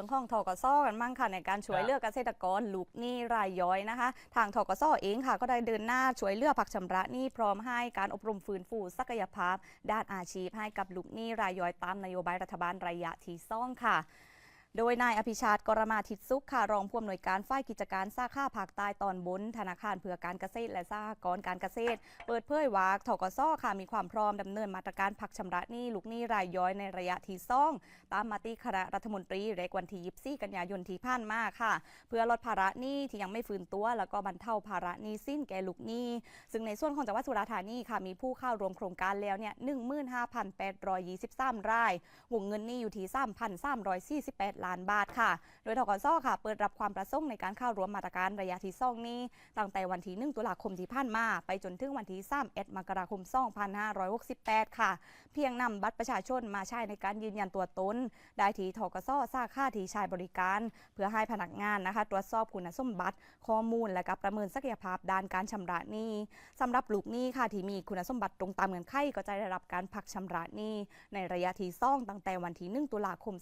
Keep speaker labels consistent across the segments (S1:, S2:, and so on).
S1: รื่องของทกสกันมั่งค่ะในการช่วย
S2: ครับ
S1: เหลือกเกษตรกรลูกหนี้รายย่อยนะคะ ทางทกสเองค่ะ ก็ได้เดินหน้าช่วยเหลือผักชำระหนี้พร้อมให้การอบรมฟื้นฟูศักยภาพ ด้านอาชีพให้กับลูกหนี้รายย่อยตามนโยบายรัฐบาลระยะที่ซ่องค่ะ โดยนายอภิชาติกรมาทิตสุขค่ะรองผู้อำนวยการฝ่ายกิจการสาขาภาคใต้ตอนบนธนาคารเพื่อการเกษตรและสหกรณ์การเกษตร เปิดเผยว่าทกสค่ะมีความพร้อมดำเนินมาตรการพักชำระหนี้ลูกหนี้รายย่อยในระยะที่ซ่องตามมาติคณะรัฐมนตรีเล็กวันที่24กันยายนที่ผ่านมาค่ะ เพื่อลดภาระหนี้ที่ยังไม่ฟื้นตัว แล้วก็บรรเทาภาระหนี้สิ้นแก่ลูกหนี้ ซึ่งในส่วนของจังหวัดสุราษฎร์ธานีค่ะมีผู้เข้าร่วมโครงการแล้วเนี่ย15,823ราย วงเงินหนี้อยู่ที่3,348ล้านบาทค่ะ โดยทกสค่ะ เปิดรับความประสงค์ในการเข้าร่วมมาตรการระยะที่ซ่องนี้ตั้งแต่วันที่ 1 ตุลาคมที่ผ่านมา ไปจนถึงวันที่31มกราคม 2568 ค่ะ เพียงนำบัตรประชาชนมาใช้ในการยืนยันตัวตนได้ที่ทกสสาขาที่ใช้บริการ เพื่อให้พนักงานนะคะ ตรวจสอบคุณสมบัติ ข้อมูลและก็ประเมินศักยภาพด้านการชำระหนี้สำหรับลูกหนี้ค่ะที่มีคุณสมบัติตรงตามเงื่อนไขก็จะได้รับการพักชำระหนี้ในระยะที่ซ่องตั้งแต่วันที่ 1 ตุลาคม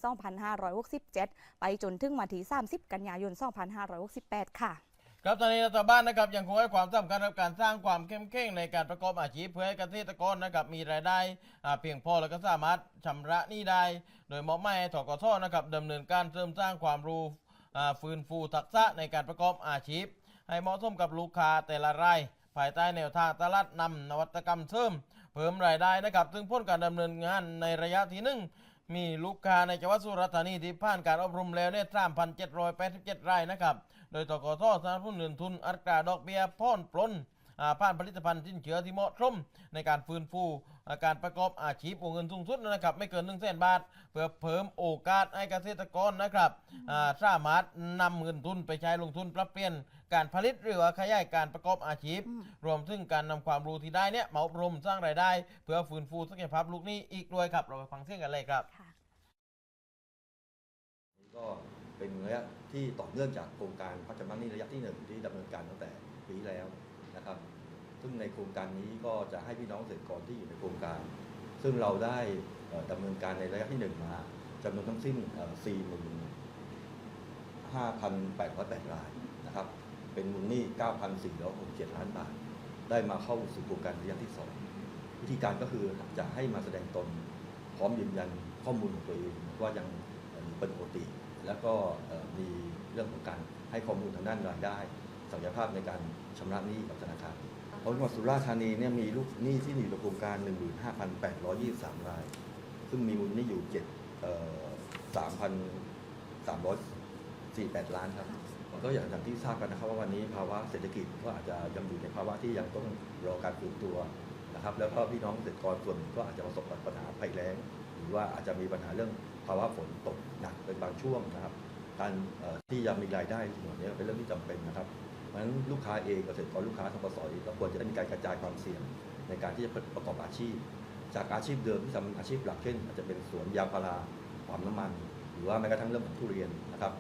S1: 2567 ไปจนถึงวันที่ 30 กันยายน 2568 ค่ะ
S2: ครับตอนนี้รัฐบาลนะครับยังคงให้ความสำคัญกับการสร้างความเข้มแข็งในการประกอบอาชีพเพื่อให้เกษตรกรนะครับมีรายได้เพียงพอและก็สามารถชำระหนี้ได้ โดยมอบหมายให้ถกทนะครับดำเนินการเสริมสร้างความรู้ฟื้นฟูทักษะในการประกอบอาชีพ ให้เหมาะสมกับลูกค้าแต่ละรายภายใต้แนวทางตลาดนำนวัตกรรมเสริม เพิ่มรายได้นะครับ ซึ่งพ้นการดำเนินงานในระยะที่หนึ่ง มีลูกค้าในจังหวัดสุราษฎร์ธานีที่ผ่านการอบรมแล้วเนี่ย3,787รายนะครับ โดยตกทสนับสนุนเงินทุนอัตราดอกเบี้ยพ่อนปลน ผ่านผลิตภัณฑ์สินเชื่อที่เหมาะสมในการฟื้นฟูอ่าการประกอบอาชีพวงเงินสูงสุดนะครับไม่เกิน1 0 0 0 0 0บาท เพื่อเพิ่มโอกาสให้เกษตรกรนะครับอ่าสามารถนำเงินทุนไปใช้ลงทุนปรับเปลี่ยนการผลิตหรือว่าขยายการประกอบอาชีพ รวมถึงการนำความรู้ที่ได้เนี่ยมาอบรมสร้างรายได้ เพื่อฟื้นฟูศักยภาพลูกหนี้อีกด้วยครับ เราไปฟังเสียงกันเลยครับ
S3: ก็เป็นระยะที่ต่อเนื่องจากโครงการพัฒนานี้ระยะที่หนึ่งที่ดำเนินการตั้งแต่ปีที่แล้วนะครับ ซึ่งในโครงการนี้ก็จะให้พี่น้องเกษตรกรที่อยู่ในโครงการ ซึ่งเราได้เอ่อดำเนินการในระยะที่หนึ่งมาจำนวนทั้งสิ้น 4 5,808 รายนะครับ เป็นมูลหนี้ 9,467 ล้านบาท ได้มาเข้าสู่โครงการระยะที่สองวิธีการก็คือจะให้มาแสดงตน พร้อมยืนยันข้อมูลของตัวเองว่ายังเป็นปกติ แล้วก็มีเรื่องของการให้ข้อมูลทางด้านรายได้ศักยภาพในการชำระหนี้กับธนาคาร เพราะจังหวัดสุราษฎร์ธานีเนี่ยมีลูกหนี้ที่อยู่ในโครงการ 15,823 ราย ซึ่งมีมูลหนี้อยู่7เอ่อ3,348 ล้านครับก็อย่างที่ทราบกันนะครับว่าวันนี้ภาวะเศรษฐกิจก็อาจจะยังอยู่ในภาวะที่ยังต้องรอการฟื้นตัวนะครับ แล้วก็พี่น้องเกษตรกรส่วนหนึ่งก็อาจจะประสบกับปัญหาภัยแล้ง หรือว่าอาจจะมีปัญหาเรื่องภาวะฝนตกหนักเป็นบางช่วงนะครับ การที่ยังมีรายได้ส่วนนี้เป็นเรื่องที่จำเป็นนะครับ เพราะฉะนั้นลูกค้าเองเกษตรกรลูกค้าทกสเองก็ควรจะได้มีการกระจายความเสี่ยงในการที่จะประกอบอาชีพ จากอาชีพเดิมที่ทำอาชีพหลักเช่น อาจจะเป็นสวนยางพาราความน้ำมัน หรือว่าแม้กระทั่งเรื่องของทุเรียนนะครับ